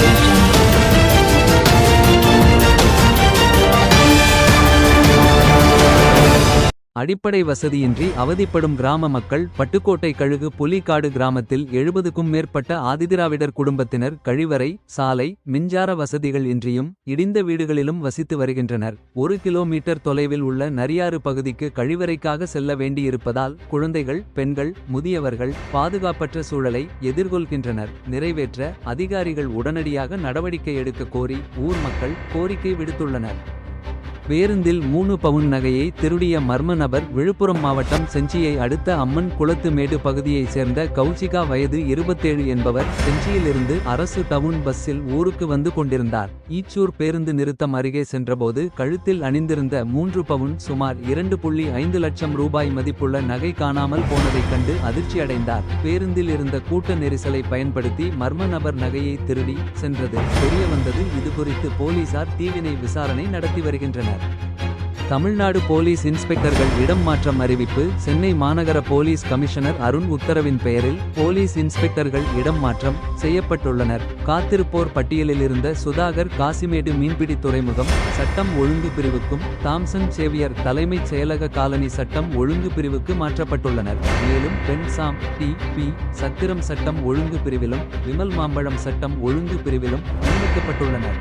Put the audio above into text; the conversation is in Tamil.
Thank you. அடிப்படை வசதியின்றி அவதிப்படும் கிராம மக்கள் பட்டுக்கோட்டை கழுகு புலிக்காடு கிராமத்தில் எழுபதுக்கும் மேற்பட்ட ஆதிதிராவிடர் குடும்பத்தினர் கழிவறை சாலை மின்சார வசதிகள் இன்றியும் இடிந்த வீடுகளிலும் வசித்து வருகின்றனர். ஒரு கிலோமீட்டர் தொலைவில் உள்ள நரியாறு பகுதிக்கு கழிவறைக்காக செல்ல வேண்டியிருப்பதால் குழந்தைகள் பெண்கள் முதியவர்கள் பாதுகாப்பற்ற சூழலை எதிர்கொள்கின்றனர். நிறைவேற்ற அதிகாரிகள் உடனடியாக நடவடிக்கை எடுக்க கோரி ஊர் மக்கள் கோரிக்கை விடுத்துள்ளனர். பேருந்தில் மூணு பவுன் நகையை திருடிய மர்ம நபர் விழுப்புரம் மாவட்டம் செஞ்சியை அடுத்த அம்மன் குளத்துமேடு பகுதியைச் சேர்ந்த கௌசிகா வயது இருபத்தேழு என்பவர் செஞ்சியிலிருந்து அரசு டவுன் பஸ்ஸில் ஊருக்கு வந்து கொண்டிருந்தார். ஈச்சூர் பேருந்து நிறுத்தம் அருகே சென்றபோது கழுத்தில் அணிந்திருந்த மூன்று பவுன் சுமார் இரண்டு புள்ளி ஐந்து லட்சம் ரூபாய் மதிப்புள்ள நகை காணாமல் போனதைக் கண்டு அதிர்ச்சியடைந்தார். பேருந்தில் இருந்த கூட்ட நெரிசலை பயன்படுத்தி மர்ம நபர் நகையை திருடி சென்றது. தெரிய வந்தது இதுகுறித்து போலீசார் தீவினை விசாரணை நடத்தி வருகின்றனர். தமிழ்நாடு போலீஸ் இன்ஸ்பெக்டர்கள் இடம் மாற்றம் அறிவிப்பு சென்னை மாநகர போலீஸ் கமிஷனர் அருண் உத்தரவின் பெயரில் போலீஸ் இன்ஸ்பெக்டர்கள் இடம் மாற்றம் செய்யப்பட்டுள்ளனர். காத்திருப்போர் பட்டியலில் இருந்த சுதாகர் காசிமேடு மீன்பிடி துறைமுகம் சட்டம் ஒழுங்கு பிரிவுக்கும் தாம்சன் சேவியர் தலைமைச் செயலக காலனி சட்டம் ஒழுங்கு பிரிவுக்கு மாற்றப்பட்டுள்ளனர். மேலும் பென்சாம் டி பி சத்திரம் சட்டம் ஒழுங்கு பிரிவிலும் விமல் மாம்பழம் சட்டம் ஒழுங்கு பிரிவிலும் நியமிக்கப்பட்டுள்ளனர்.